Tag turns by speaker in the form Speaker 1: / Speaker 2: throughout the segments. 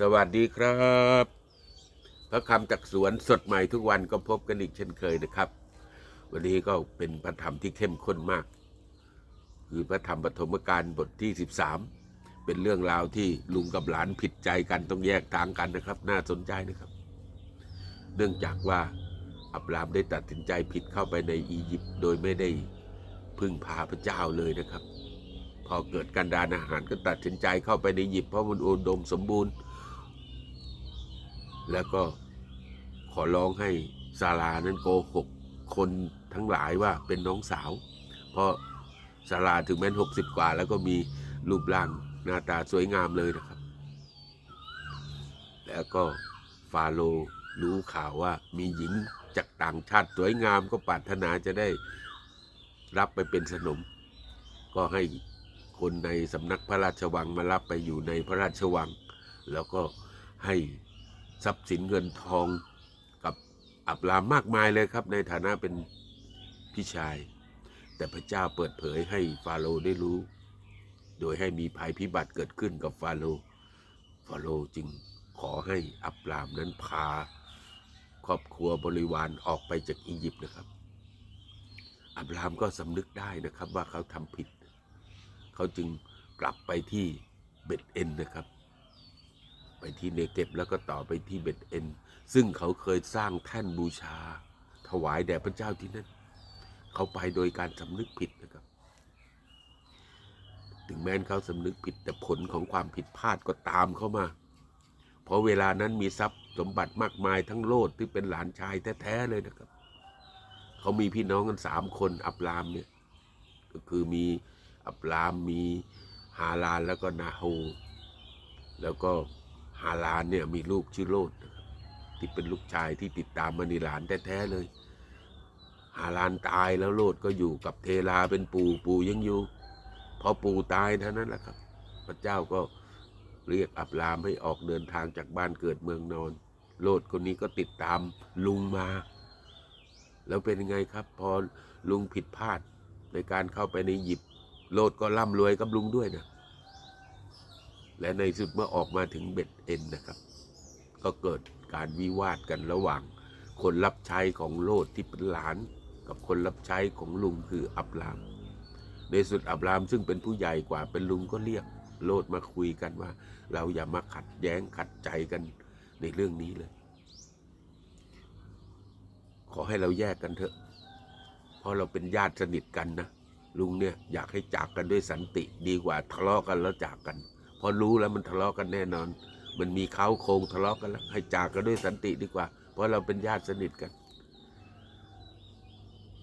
Speaker 1: สวัสดีครับ พระคำจากสวนสดใหม่ทุกวันก็พบกันอีกเช่นเคยนะครับ วันนี้ก็เป็นพระธรรมที่เข้มข้นมาก คือพระธรรมปฐมกาลบทที่ 13 เป็นเรื่องราวที่ลุงกับหลานผิดใจกันต้องแยกทางกันนะครับ น่าสนใจนะครับ เนื่องจากว่าอับรามได้ตัดสินใจผิดเข้าไปในอียิปต์โดยไม่ได้พึ่งพาพระเจ้าเลยนะครับ พอเกิดการดานอาหารก็ตัดสินใจเข้าไปในอียิปต์เพราะมันอุดมสมบูรณ์ แล้วก็ขอร้องให้ซารานั้นโกหกคนทั้งหลายว่าเป็นน้องสาว เพราะซาราถึงแม้นหกสิบกว่า แล้วก็มีรูปร่างหน้าตาสวยงามเลยนะครับ แล้วก็ฟาโรรู้ข่าวว่ามีหญิงจากต่างชาติสวยงามก็ปรารถนาจะได้รับไปเป็นสนม ก็ให้คนในสำนักพระราชวังมารับไปอยู่ในพระราชวัง แล้วก็ให้ ทรัพย์สินเงินทองกับอับรามมากมายเลยครับ ในฐานะเป็นพี่ชาย แต่พระเจ้าเปิดเผยให้ฟาโรห์ได้รู้ โดยให้มีภัยพิบัติเกิดขึ้นกับฟาโรห์ฟาโรห์จึงขอให้อับรามนั้นพา ครอบครัวบริวารออกไปจากอียิปต์นะครับ อับรามก็สำนึกได้นะครับว่าเขาทำผิด เขาจึงกลับไปที่เบ็ดเอ็นนะครับ ไปที่เนเก็บแล้วก็ต่อไปที่เบ็ดเอ็น ซึ่งเขาเคยสร้างแท่นบูชา ถวายแด่พระเจ้าที่นั่น เขาไปโดยการสำนึกผิดนะครับ ถึงแม้นเขาสำนึกผิดแต่ผลของความผิดพลาดก็ตามเข้ามา เพราะเวลานั้นมีทรัพย์สมบัติมากมายทั้งโลดที่เป็นหลานชายแท้ๆเลยนะครับ เขามีพี่น้องกันสามคนอับรามเนี่ยก็คือมีอับรามมีฮาลานแล้วก็นาโฮแล้วก็ ฮาลานเนี่ยมีลูกชื่อโลดที่เป็นลูกชายที่ติดตามมานิหลานแท้ๆเลย ฮาลานตายแล้วโลดก็อยู่กับเทลาเป็นปู่ปู่ยังอยู่พอปู่ตายเท่านั้นแหละครับ พระเจ้าก็เรียกอับรามให้ออกเดินทางจากบ้านเกิดเมืองนอน โลดคนนี้ก็ติดตามลุงมา แล้วเป็นไงครับพอลุงผิดพลาดในการเข้าไปในหยิบ โลดก็ร่ำรวยกับลุงด้วยนะ และในสุดเมื่อออกมาถึงเบ็ดเอ็นนะครับ ก็เกิดการวิวาทกันระหว่าง คนรับใช้ของโลดที่เป็นหลาน กับคนรับใช้ของลุงคืออับราม ในสุดอับรามซึ่งเป็นผู้ใหญ่กว่าเป็นลุงก็เรียกโลดมาคุยกันว่า เราอย่ามาขัดแย้งขัดใจกันในเรื่องนี้เลย ขอให้เราแยกกันเถอะ เพราะเราเป็นญาติสนิทกันนะลุงเนี่ยอยากให้จากกันด้วยสันติดีกว่าทะเลาะกันแล้วจากกัน พอรู้แล้วมันทะเลาะกันแน่นอน มันมีเขาโคงทะเลาะกันแล้วให้จากกันด้วยสันติดีกว่า เพราะเราเป็นญาติสนิทกัน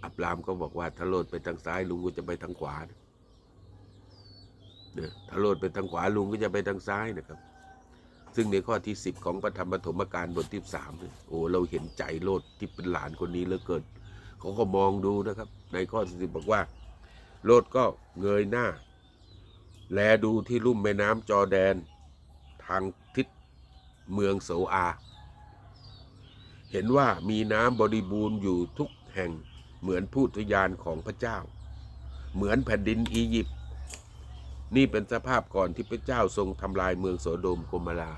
Speaker 1: อับรามก็บอกว่าถ้าโลดไปทางซ้ายลุงก็จะไปทางขวาเนี่ยถ้าโลดไปทางขวาลุงก็จะไปทางซ้ายนะครับ ซึ่งในข้อที่สิบของพระธรรมปฐมกาลบทที่สามเนี่ยโอ้เราเห็นใจโลดที่เป็นหลานคนนี้เหลือเกินเขาก็มองดูนะครับ ในข้อที่สิบบอกว่า โลดก็เงยหน้า แลดูที่ลุ่มแม่น้ำจอแดน ทางทิศเมืองโสอา เห็นว่ามีน้ำบริบูรณ์อยู่ทุกแห่งเหมือนผู้ทยานของพระเจ้า เหมือนแผ่นดินอียิปต์นี่เป็นสภาพก่อนที่พระเจ้าทรงทำลายเมืองโสโดมโกมรา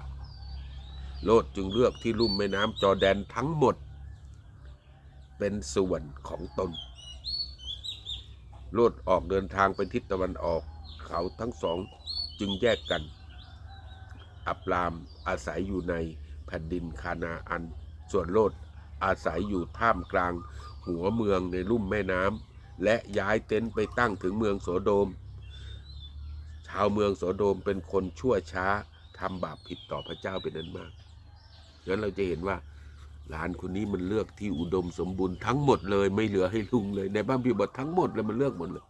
Speaker 1: โลดจึงเลือกที่ลุ่มแม่น้ำจอแดนทั้งหมด เป็นส่วนของตน โลดออกเดินทางไปทิศตะวันออก เขาทั้งสองจึงแยกกัน อับรามอาศัยอยู่ในแผ่นดินคานาอัน ส่วนโลดอาศัยอยู่ท่ามกลาง หัวเมืองในลุ่มแม่น้ำและย้ายเต็นท์ไปตั้งถึงเมืองโสโดม ชาวเมืองโสโดมเป็นคนชั่วช้าทำบาปผิดต่อพระเจ้าเป็นนั้นมากงั้นเราจะเห็นว่าหลานคนนี้มันเลือกที่อุดมสมบูรณ์ทั้งหมดเลย ไม่เหลือให้ลุงเลย ในบ้านพิบททั้งหมดเลยมันเลือกหมดเลย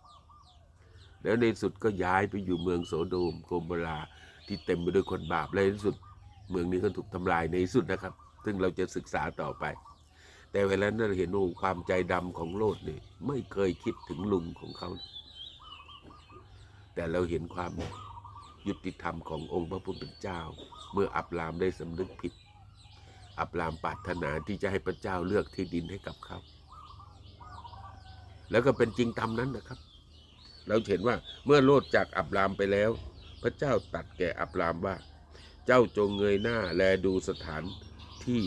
Speaker 1: แล้วในสุดก็ย้ายไปอยู่เมืองโสโดมโกมราที่เต็มไปด้วยคนบาปและในที่สุด เมืองนี้ก็ถูกทำลายในที่สุดนะครับ ซึ่งเราจะศึกษาต่อไป แต่เวลานั้นเราเห็นโอ้ความใจดำของโลดนี่ไม่เคยคิดถึงลุงของเขา แต่เราเห็นความยุติธรรมขององค์พระผู้เป็นเจ้า เมื่ออับรามได้สำนึกผิด อับรามปรารถนาที่จะให้พระเจ้าเลือกที่ดินให้กับเขา แล้วก็เป็นจริงตามนั้นนะครับ เราเห็นว่าเมื่อโลดจากอับรามไปแล้ว พระเจ้าตัดแก่อับรามว่า เจ้าจงเงยหน้าแลดูสถานที่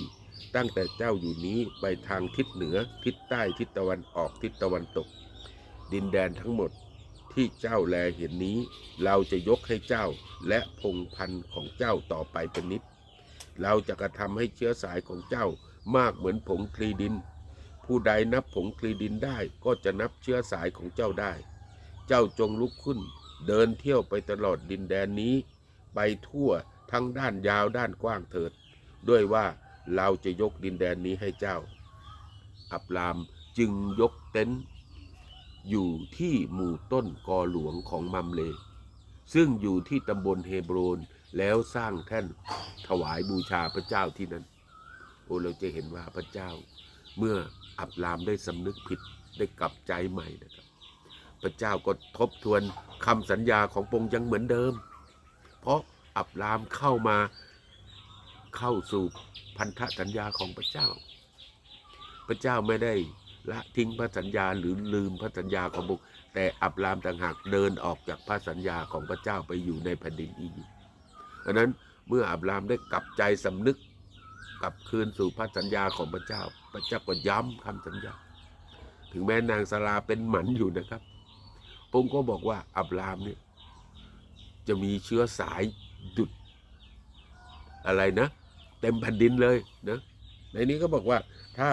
Speaker 1: ตั้งแต่เจ้าอยู่นี้ไปทางทิศเหนือทิศใต้ทิศตะวันออกทิศตะวันตก ดินแดนทั้งหมดที่เจ้าแลเห็นนี้ เราจะยกให้เจ้าและพงพันธุ์ของเจ้าต่อไปเป็นนิด เราจะกระทำให้เชื้อสายของเจ้ามากเหมือนผงคลีดิน ผู้ใดนับผงคลีดินได้ก็จะนับเชื้อสายของเจ้าได้ เจ้าจงลุกขึ้น เดินเที่ยวไปตลอดดินแดนนี้ ไปทั่วทั้งด้านยาวด้านกว้างเถิด ด้วยว่าเราจะยกดินแดนนี้ให้เจ้า อับรามจึงยกเต็นท์อยู่ที่หมู่ต้นกอหลวงของมัมเล ซึ่งอยู่ที่ตำบลเฮบรนแล้วสร้างแท่นถวายบูชาพระเจ้าที่นั้น โอ้เราจะเห็นว่าพระเจ้า เมื่ออับรามได้สำนึกผิดได้กลับใจใหม่นะครับ พระเจ้าก็ทบทวนคำสัญญาของพงยังเหมือนเดิม เพราะอับรามเข้ามาเข้าสู่พันธสัญญาของพระเจ้า พระเจ้าไม่ได้ละทิ้งพระสัญญาหรือลืมพระสัญญาของพระองแต่อับรามต่างหากเดินออกจากพระสัญญาของพระเจ้าไปอยู่ในแผ่นดินอียิปต์ดังนั้นเมื่ออับรามได้กลับใจสำนึกกลับคืนสู่พระสัญญาของพระเจ้า พระเจ้าก็ย้ำคำสัญญา ถึงแม้นางสาราเป็นหมันอยู่นะครับ พระองค์ก็บอกว่าอับรามเนี่ยจะมีเชื้อสายดุดอะไรนะ เต็มแผ่นดินเลยนะในนี้ก็บอกว่าถ้า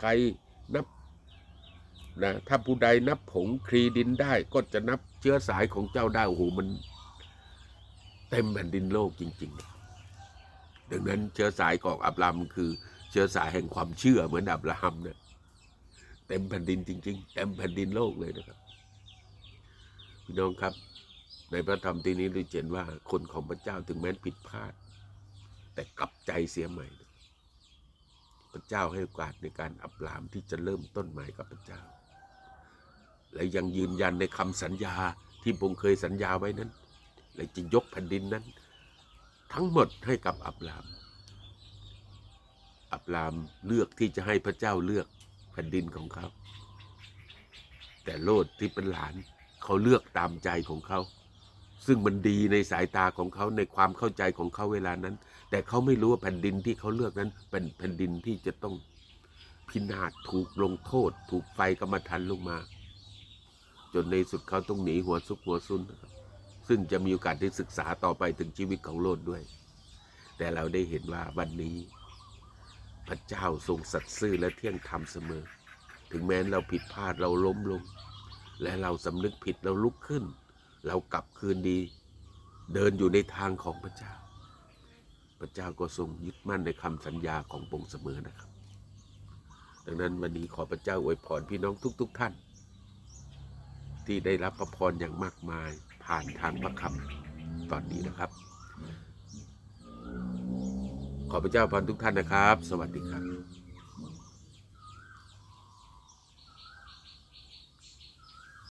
Speaker 1: ใครนับนะถ้าผู้ใดนับผงครีดินได้ก็จะนับเชื้อสายของเจ้าได้โอ้โหมันเต็มแผ่นดินโลกจริง ๆ ดังนั้นเชื้อสายของอับรามคือ เชื้อสายแห่งความเชื่อเหมือนอับราฮัมเนี่ยเต็มแผ่นดินจริง ๆ เต็มแผ่นดินโลกเลยนะครับ พี่น้องครับ ในพระธรรมที่นี้เราเห็นว่าคนของพระเจ้าถึงแม้นผิดพลาด แต่กลับใจเสียใหม่ พระเจ้าให้โอกาสในการอับรามที่จะเริ่มต้นใหม่กับพระเจ้า และยังยืนยันในคำสัญญาที่พงค์เคยสัญญาไว้นั้น และจะยกแผ่นดินนั้น ทั้งหมดให้กับอับราม อับรามเลือกที่จะให้พระเจ้าเลือกแผ่นดินของเขา แต่โลดที่เป็นหลาน เขาเลือกตามใจของเขา ซึ่งมันดีในสายตาของเขาในความเข้าใจของเขาเวลานั้น แต่เขาไม่รู้ว่าแผ่นดินที่เขาเลือกนั้น เป็นแผ่นดินที่จะต้องพินาศถูกลงโทษ ถูกไฟกรรมฐานลงมา จนในสุดเขาต้องหนีหัวซุกหัวซุนซึ่งจะมีโอกาสได้ศึกษาต่อไปถึงชีวิตของโลดด้วย แต่เราได้เห็นว่าวันนี้ พระเจ้าทรงสัตย์ซื่อและเที่ยงธรรมเสมอ ถึงแม้เราผิดพลาดเราล้มลง และเราสำนึกผิดเราลุกขึ้น เรากลับคืนดี เดินอยู่ในทางของพระเจ้า พระเจ้าก็ทรงยึดมั่นในคำสัญญาของพระองค์เสมอนะครับ ดังนั้นวันนี้ขอพระเจ้าอวยพรพี่น้องทุกๆทท่าน ที่ได้รับพระพรอย่างมากมายผ่านทางพระคำตอนนี้นะครับ ขอพระเจ้าพรทุกท่านนะครับ สวัสดีครับ